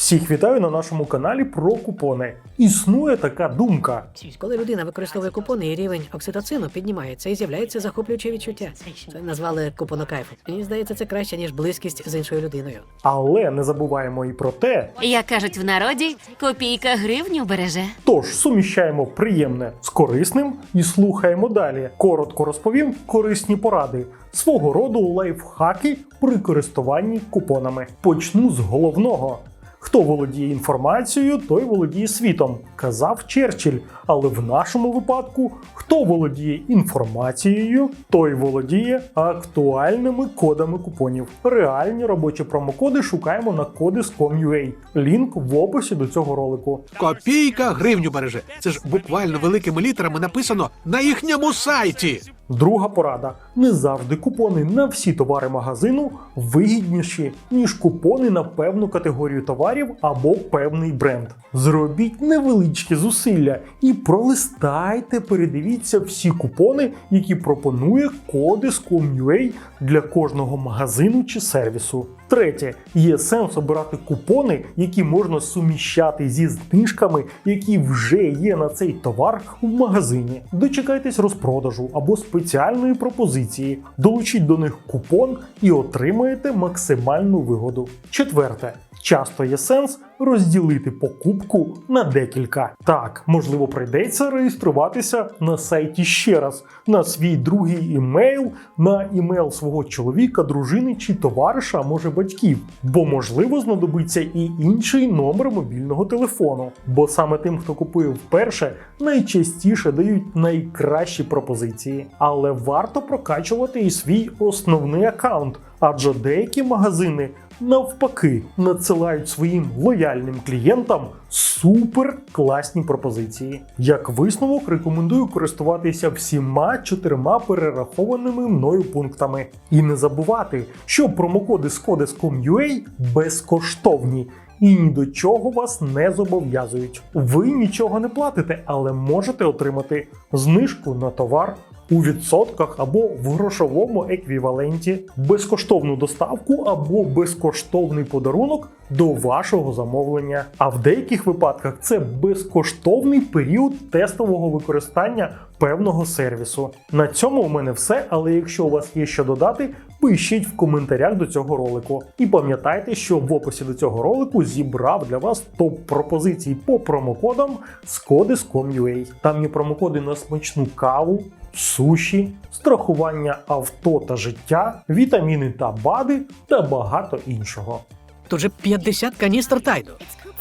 Всіх вітаю на нашому каналі про купони. Існує така думка. Коли людина використовує купони, і рівень окситоцину піднімається і з'являється захоплююче відчуття. Це назвали купонокайфом. Мені здається, це краще, ніж близькість з іншою людиною. Але не забуваємо і про те, Як кажуть в народі, копійка гривню береже. тож суміщаємо приємне з корисним і слухаємо далі. Коротко розповім корисні поради. Свого роду лайфхаки при користуванні купонами. Почну з головного. Хто володіє інформацією, той володіє світом, казав Черчилль. Але в нашому випадку, хто володіє інформацією, той володіє актуальними кодами купонів. Реальні робочі промокоди шукаємо на кодис.com.ua. Лінк в описі до цього ролику. Копійка гривню береже. Це ж буквально великими літерами написано на їхньому сайті. Друга порада: не завжди купони на всі товари магазину вигідніші, ніж купони на певну категорію товарів або певний бренд. Зробіть невеличкі зусилля і пролистайте, передивіться всі купони, які пропонує Codis.com.ua для кожного магазину чи сервісу. Третє, є сенс обирати купони, які можна суміщати зі знижками, які вже є на цей товар в магазині. Дочекайтесь розпродажу або спеціальної пропозиції, долучіть до них купон і отримаєте максимальну вигоду. Четверте. Часто є сенс розділити покупку на декілька. Так, можливо, прийдеться реєструватися на сайті ще раз на свій другий імейл, на імейл свого чоловіка, дружини чи товариша, а може батьків. Бо можливо знадобиться і інший номер мобільного телефону. Бо саме тим, хто купує вперше, найчастіше дають найкращі пропозиції. Але варто прокачувати і свій основний аккаунт, адже деякі магазини навпаки надсилають своїм лояльним клієнтам супер класні пропозиції. Як висновок, рекомендую користуватися всіма чотирма перерахованими мною пунктами. І не забувати, що промокоди з Codis.com.ua безкоштовні. І ні до чого вас не зобов'язують. Ви нічого не платите, але можете отримати знижку на товар у відсотках або в грошовому еквіваленті, безкоштовну доставку або безкоштовний подарунок до вашого замовлення. А в деяких випадках це безкоштовний період тестового використання певного сервісу. На цьому у мене все. Але якщо у вас є що додати, пишіть в коментарях до цього ролику. І пам'ятайте, що в описі до цього ролику зібрав для вас топ пропозицій по промокодам з Codis.com.ua. Там є промокоди на смачну каву, суші, страхування авто та життя, вітаміни та БАДи та багато іншого. Тут же 50 каністр тайду.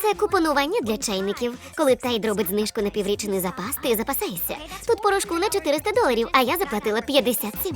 Це купонування для чайників. Коли Тайд робить знижку на піврічний запас, ти запасаєшся. Тут порошку на 400 доларів, а я заплатила 57.